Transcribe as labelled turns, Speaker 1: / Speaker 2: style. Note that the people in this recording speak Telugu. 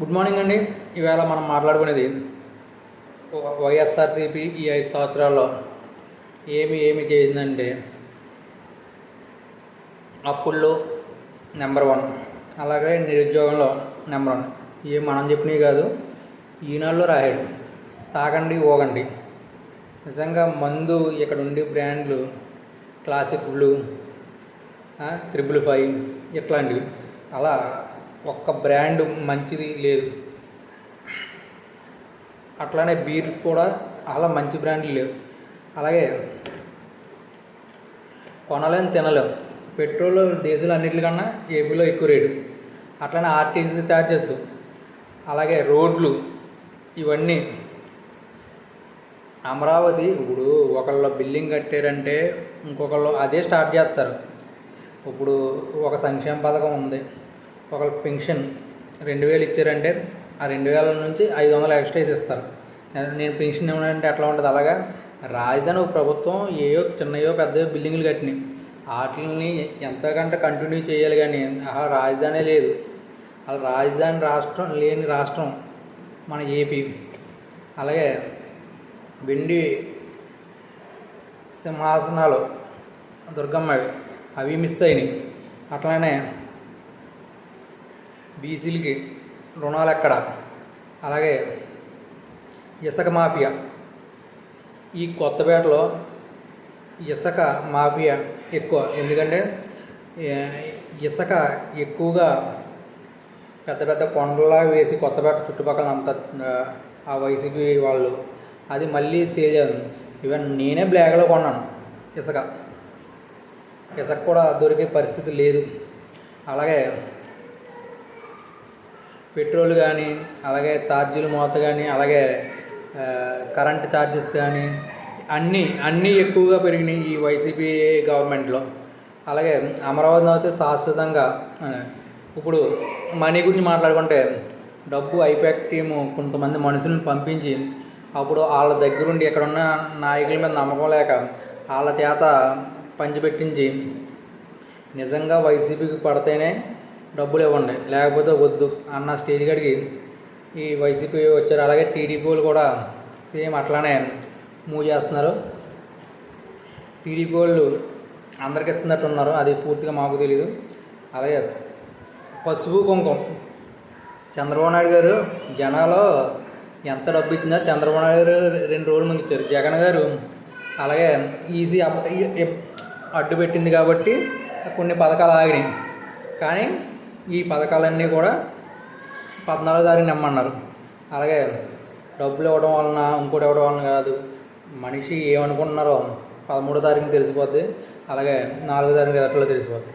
Speaker 1: గుడ్ మార్నింగ్ అండి. ఈవేళ మనం మాట్లాడుకునేది వైఎస్ఆర్సీపీ ఈ ఐదు సంవత్సరాల్లో ఏమి ఏమి చేసిందంటే అప్పుల్లో నెంబర్ వన్ అలాగే నిరుద్యోగంలో నెంబర్ వన్. ఏం మనం చెప్పినవి కాదు ఈనాళ్ళు రాయడు. తాగండి ఓగండి నిజంగా మందు ఇక్కడ ఉండే బ్రాండ్లు క్లాసిక్ బ్లూ త్రిబుల్ ఫైవ్ ఇట్లాంటివి. అలా ఒక్క బ్రాండ్ మంచిది లేదు. అట్లానే బీర్స్ కూడా అలా మంచి బ్రాండ్లు లేవు. అలాగే కొనలేం తినలేం. పెట్రోల్ డీజిల్ అన్నిటికన్నా ఏపీలో ఎక్కువ రేటు. అట్లనే ఆర్టీసీ ఛార్జెస్ అలాగే రోడ్లు ఇవన్నీ. అమరావతి ఇప్పుడు ఒకళ్ళు బిల్డింగ్ కట్టారంటే ఇంకొకళ్ళు అదే స్టార్ట్ చేస్తారు. ఇప్పుడు ఒక సంక్షేమ పథకం ఉంది. ఒకళ్ళ పెన్షన్ రెండు వేలు ఇచ్చారంటే ఆ రెండు వేల నుంచి ఐదు వందలు ఎక్స్ట్రా ఇస్తారు నేను- పెన్షన్ ఇవ్వనంటే ఎట్లా ఉంటుంది? అలాగా రాజధాని ఒక ప్రభుత్వం ఏయో చిన్నయో పెద్దయో బిల్డింగ్లు కట్టినాయి. వాటిని ఎంతకంటే కంటిన్యూ చేయాలి కానీ ఆ రాజధానే లేదు. అలా రాజధాని రాష్ట్రం లేని రాష్ట్రం మన ఏపీ. అలాగే వెండి సింహాసనాలు దుర్గమ్మవి అవి మిస్ అయినాయి. అట్లానే బీసీలకి రుణాలు ఎక్కడ అలాగే ఇసుక మాఫియా. ఈ కొత్తపేటలో ఇసుక మాఫియా ఎక్కువ. ఎందుకంటే ఇసుక ఎక్కువగా పెద్ద పెద్ద కొండలా వేసి కొత్తపేట చుట్టుపక్కల అంత ఆ వైసీపీ వాళ్ళు. అది మళ్ళీ సేల్ చేయాలి ఈవెన్ నేనే బ్లాక్లో కొన్నాను ఇసుక. ఇసుక కూడా దొరికే పరిస్థితి లేదు. అలాగే పెట్రోల్ కానీ అలాగే ఛార్జీలు మోత కానీ అలాగే కరెంట్ ఛార్జెస్ కానీ అన్నీ అన్నీ ఎక్కువగా పెరిగినాయి ఈ వైసీపీ గవర్నమెంట్లో. అలాగే అమరావతి అయితే శాశ్వతంగా ఇప్పుడు మనీ గురించి మాట్లాడుకుంటే డబ్బు ఐపాక్ టీము కొంతమంది మనుషులను పంపించి అప్పుడు వాళ్ళ దగ్గరుండి ఎక్కడున్న నాయకుల మీద నమ్మకం లేక వాళ్ళ చేత పంచిపెట్టించి నిజంగా వైసీపీకి పడితేనే డబ్బులు ఇవ్వండి. లేకపోతే వద్దు. అన్న స్టేజ్ కడిగి ఈ వైసీపీ వచ్చారు. అలాగే టీడీపీ వాళ్ళు కూడా సేమ్ అట్లానే మూవ్ చేస్తున్నారు. టీడీపీ వాళ్ళు అందరికి ఇస్తున్నట్టు ఉన్నారు. అది పూర్తిగా మాకు తెలియదు అలాగే పసుపు కుంకుమ. చంద్రబాబు నాయుడు గారు జనాలు ఎంత డబ్బు ఇచ్చినా చంద్రబాబు నాయుడు గారు రెండు రోజుల ముందు ఇచ్చారు. జగన్ గారు అలాగే ఈజీ అప్- అడ్డు పెట్టింది కాబట్టి కొన్ని పథకాలు ఆగినాయి. కానీ ఈ పథకాలన్నీ కూడా పద్నాలుగో తారీఖు నమ్మన్నారు అలాగే డబ్బులు ఇవ్వడం వలన ఇంకోటి ఇవ్వడం వలన కాదు మనిషి ఏమనుకుంటున్నారో పదమూడో తారీఖున తెలిసిపోద్ది అలాగే నాలుగో తారీఖు ఎట్లా తెలిసిపోద్ది.